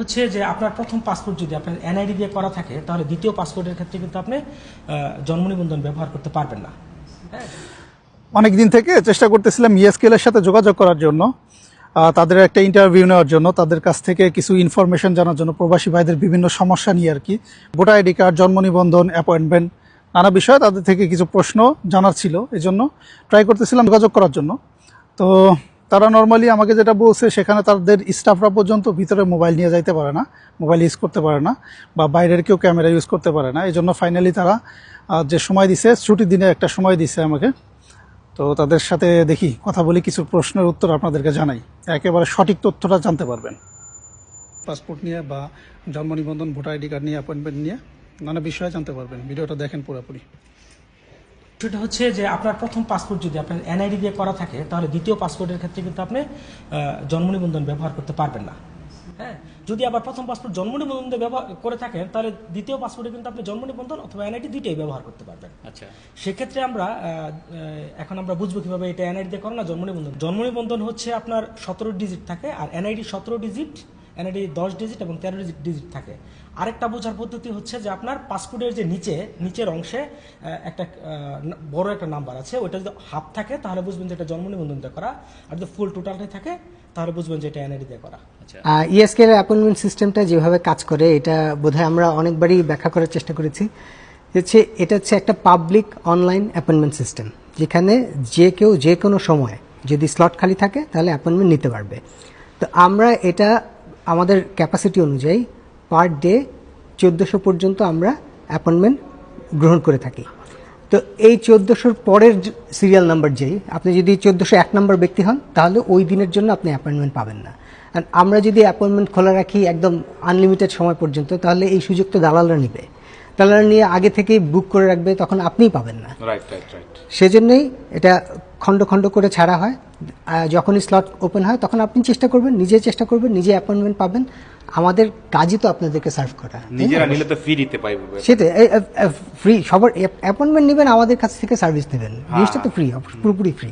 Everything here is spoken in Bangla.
হচ্ছে যে আপনার প্রথম পাসপোর্ট যদি আপনার এনআইডি দিয়ে করা থাকে, তাহলে দ্বিতীয় পাসপোর্টের ক্ষেত্রে কিন্তু আপনি জন্ম নিবন্ধন ব্যবহার করতে পারবেন না। অনেক দিন থেকে চেষ্টা করতেছিলাম ইএসকেল এর সাথে যোগাযোগ করার জন্য তাদের একটা ইন্টারভিউ নেওয়ার জন্য, তাদের কাছ থেকে কিছু ইনফরমেশন জানার জন্য, প্রবাসী ভাইদের বিভিন্ন সমস্যা নিয়ে আর কি। ভোটার আইডি কার্ড জন্ম নিবন্ধন অ্যাপয়েন্টমেন্ট নানা বিষয়ে তাদের থেকে কিছু প্রশ্ন জানার ছিল এই জন্য ট্রাই করতেছিলাম যোগাযোগ করার জন্য। তো তারা নর্মালি আমাকে যেটা বলছে, সেখানে তাদের স্টাফরা পর্যন্ত ভিতরে মোবাইল নিয়ে যাইতে পারে না মোবাইল ইউজ করতে পারে না, বা বাইরের কেউ ক্যামেরা ইউজ করতে পারে না। এই জন্য ফাইনালি তারা যে সময় দিছে, ছুটির দিনে একটা সময় দিছে আমাকে। তো তাদের সাথে দেখি, কথা বলি, কিছু প্রশ্নের উত্তর আপনাদেরকে জানাই। একেবারে সঠিক তথ্যটা জানতে পারবেন। পাসপোর্ট নিয়ে বা জন্ম নিবন্ধন, ভোটার আইডি কার্ড নিয়ে অ্যাপয়েন্টমেন্ট নিয়ে নানা বিষয়ে জানতে পারবেন। ভিডিওটা দেখেন পুরোপুরি। সেটা হচ্ছে যে আপনার প্রথম পাসপোর্ট যদি আপনার এনআইডি দিয়ে করা থাকে তাহলে দ্বিতীয় পাসপোর্টের ক্ষেত্রে কিন্তু আপনি জন্ম নিবন্ধন ব্যবহার করতে পারবেন না। হ্যাঁ? যদি আবার প্রথম পাসপোর্ট জন্ম নিবন্ধন ব্যবহার করে থাকেন তাহলে দ্বিতীয় পাসপোর্টে কিন্তু আপনি জন্ম নিবন্ধন অথবা এনআইডি দুইটাই ব্যবহার করতে পারবেন। আচ্ছা। সেক্ষেত্রে আমরা এখন আমরা বুঝব কীভাবে এটা এনআইডি দিয়ে করো না জন্ম নিবন্ধন। জন্ম নিবন্ধন হচ্ছে আপনার সতেরো ডিজিট থাকে আর এনআইডি সতেরো ডিজিট এনআইডি দশ ডিজিট এবং তেরো ডিজিট ডিজিট থাকে। আরেকটা বোঝার পদ্ধতি হচ্ছে যে আপনার পাসপোর্টের যে নিচে নিচের অংশে একটা বড় একটা নাম্বার আছে। ওইটা যদি হাফ থাকে তাহলে বুঝবেন যে এটা জন্ম নিবন্ধন দিয়ে করা। আর যদি ফুল টোটালটাই থাকে তাহলে বুঝবেন যে এটা এনআইডি দিয়ে করা। আচ্ছা। ইএসকে এর অ্যাপয়েন্টমেন্ট সিস্টেমটা যেভাবে কাজ করে এটা বোধহয় আমরা অনেকবারই ব্যাখ্যা করার চেষ্টা করেছি। হচ্ছে এটা হচ্ছে একটা পাবলিক অনলাইন অ্যাপয়েন্টমেন্ট সিস্টেম যেখানে যে কেউ যে কোনো সময় যদি স্লট খালি থাকে তাহলে অ্যাপয়েন্টমেন্ট নিতে পারবে। তো আমরা এটা আমাদের ক্যাপাসিটি অনুযায়ী পার ডে চোদ্দোশো পর্যন্ত আমরা অ্যাপয়েন্টমেন্ট গ্রহণ করে থাকি। তো এই চোদ্দোশোর পরের সিরিয়াল নাম্বার যেই আপনি যদি চোদ্দোশো এক নম্বর ব্যক্তি হন তাহলে ওই দিনের জন্য আপনি অ্যাপয়েন্টমেন্ট পাবেন না। আর আমরা যদি অ্যাপয়েন্টমেন্ট খোলা রাখি একদম আনলিমিটেড সময় পর্যন্ত তাহলে এই সুযোগ তো দালালরা নিবে। দালালরা নিয়ে আগে থেকেই বুক করে রাখবে তখন আপনিই পাবেন না। সেজন্যই এটা খণ্ড খণ্ড করে ছাড়া হয়। যখনই স্লট ওপেন হয় তখন আপনি চেষ্টা করবেন নিজে চেষ্টা করবেন নিজে অ্যাপয়েন্টমেন্ট পাবেন। আমাদের কাজই তো আপনাদেরকে সার্ভ করা নিজেরা নিলে তো ফি দিতে পাইবে সেটাই ফ্রি সবার অ্যাপয়েন্টমেন্ট নেবেন আমাদের কাছ থেকে সার্ভিস নেবেন। জিনিসটা তো ফ্রি পুরোপুরি ফ্রি